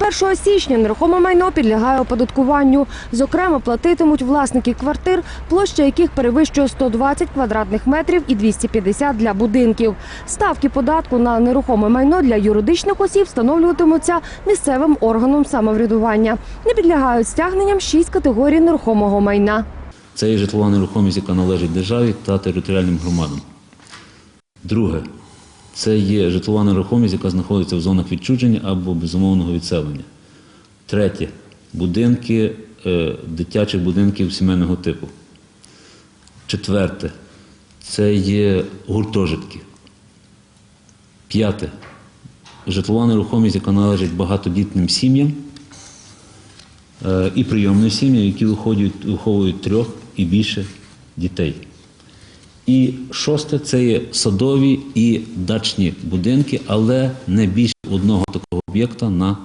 З 1 січня нерухоме майно підлягає оподаткуванню. Зокрема, платитимуть власники квартир, площа яких перевищує 120 квадратних метрів і 250 для будинків. Ставки податку на нерухоме майно для юридичних осіб встановлюватимуться місцевим органом самоврядування. Не підлягають стягненням шість категорій нерухомого майна. Це є житлова нерухомість, яка належить державі та територіальним громадам. Друге, це є житлова нерухомість, яка знаходиться в зонах відчуження або безумовного відселення. Третє будинки е, дитячих будинків сімейного типу. Четверте це є гуртожитки. П'яте житлова нерухомість, яка належить багатодітним сім'ям е, і прийомним сім'ям, які виховують трьох і більше дітей. І шосте це є садові і дачні будинки, але не більше одного такого об'єкта на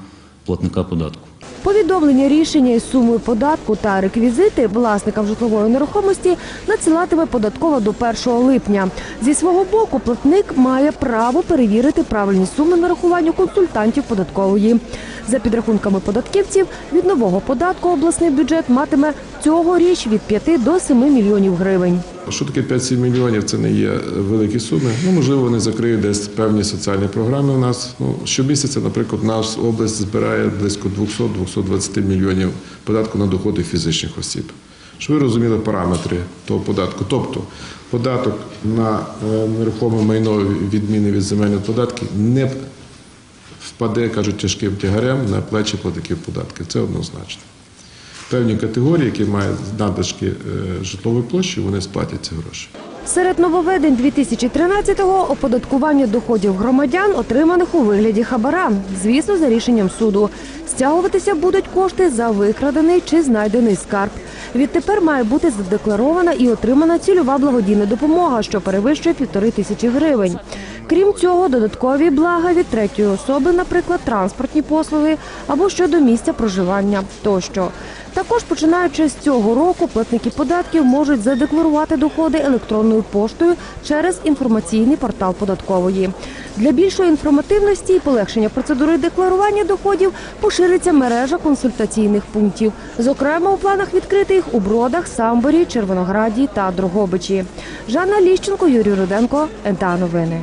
платника податку. Повідомлення рішення із сумою податку та реквізити власникам житлової нерухомості надсилатиме податкова до 1 липня. Зі свого боку, платник має право перевірити правильні суми нарахування консультантів податкової. За підрахунками податківців, від нового податку обласний бюджет матиме цьогоріч від 5 до 7 мільйонів гривень. Що таке 5-7 мільйонів? Це не є великі суми. Ну, можливо, вони закриють десь певні соціальні програми у нас. Ну, щомісяця, наприклад, наша область збирає близько 200-220 мільйонів податку на доходи фізичних осіб. Щоб ви розуміли параметри того податку. Тобто податок на е, нерухоме майно відміни від земельних податків не впаде, кажуть, тяжким тягарем на плечі платників податків. Це однозначно. Певні категорії, які мають надлишки е, житлової площі, вони сплатять ці гроші. Серед нововведень 2013-го – оподаткування доходів громадян, отриманих у вигляді хабара, звісно, за рішенням суду. Стягуватися будуть кошти за викрадений чи знайдений скарб. Відтепер має бути задекларована і отримана цільова благодійна допомога, що перевищує півтори тисячі гривень. Крім цього, додаткові блага від третьої особи, наприклад, транспортні послуги або щодо місця проживання тощо. Також починаючи з цього року платники податків можуть задекларувати доходи електронною поштою через інформаційний портал податкової. Для більшої інформативності і полегшення процедури декларування доходів пошириться мережа консультаційних пунктів. Зокрема, у планах відкрити їх у Бродах, Самборі, Червонограді та Дрогобичі. Жанна Ліщенко, Юрій Руденко, НТА Новини.